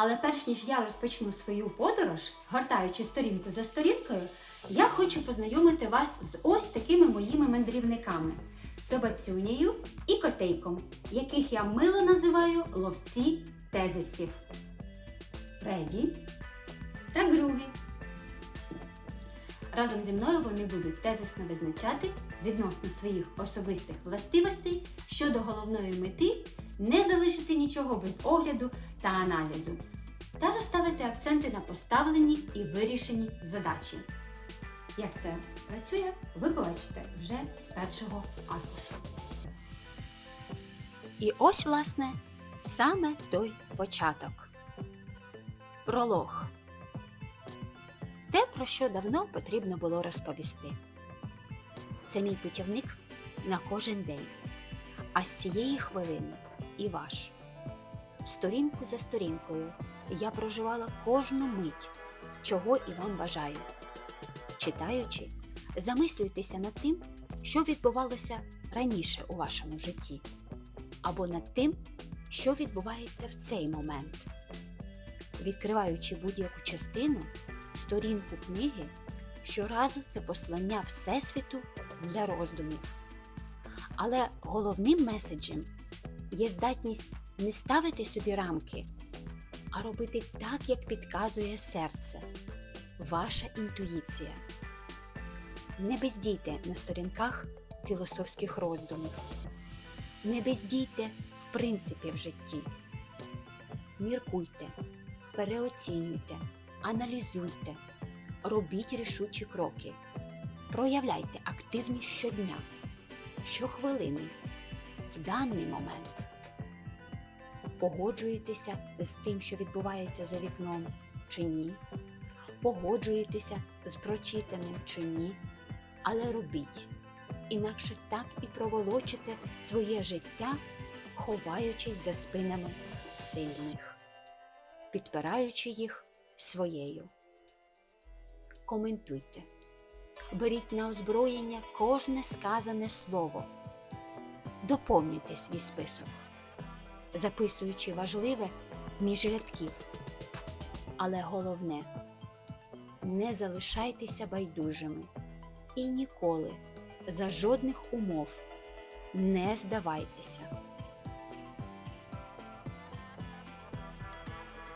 Але перш ніж я розпочну свою подорож, гортаючи сторінку за сторінкою, я хочу познайомити вас з ось такими моїми мандрівниками собацюнею і котейком, яких я мило називаю ловці тезисів. Реді та Груві. Разом зі мною вони будуть тезисно визначати відносно своїх особистих властивостей щодо головної мети не залишити нічого без огляду та аналізу, та розставити акценти на поставлені і вирішені задачі. Як це працює, ви побачите вже з першого аркушу. І ось, власне, саме той початок. Пролог. Те, про що давно потрібно було розповісти. Це мій путівник на кожен день. А з цієї хвилини і ваш. Сторінку за сторінкою я проживала кожну мить, чого і вам бажаю. Читаючи, замислюйтеся над тим, що відбувалося раніше у вашому житті, або над тим, що відбувається в цей момент. Відкриваючи будь-яку частину, сторінку книги, щоразу це послання Всесвіту для роздумів. Але головним меседжем є здатність не ставити собі рамки, а робити так, як підказує серце, ваша інтуїція. Не бездійте на сторінках філософських роздумів. Не бездійте в принципі в житті. Міркуйте, переоцінюйте, аналізуйте, робіть рішучі кроки, проявляйте активність щодня, щохвилини, в даний момент. Погоджуєтеся з тим, що відбувається за вікном, чи ні, погоджуєтеся з прочитаним чи ні, але робіть, інакше так і проволочите своє життя, ховаючись за спинами сильних, підпираючи їх своєю. Коментуйте, беріть на озброєння кожне сказане слово, доповнюйте свій список записуючи важливе між рядків. Але головне не залишайтеся байдужими і ніколи за жодних умов не здавайтеся.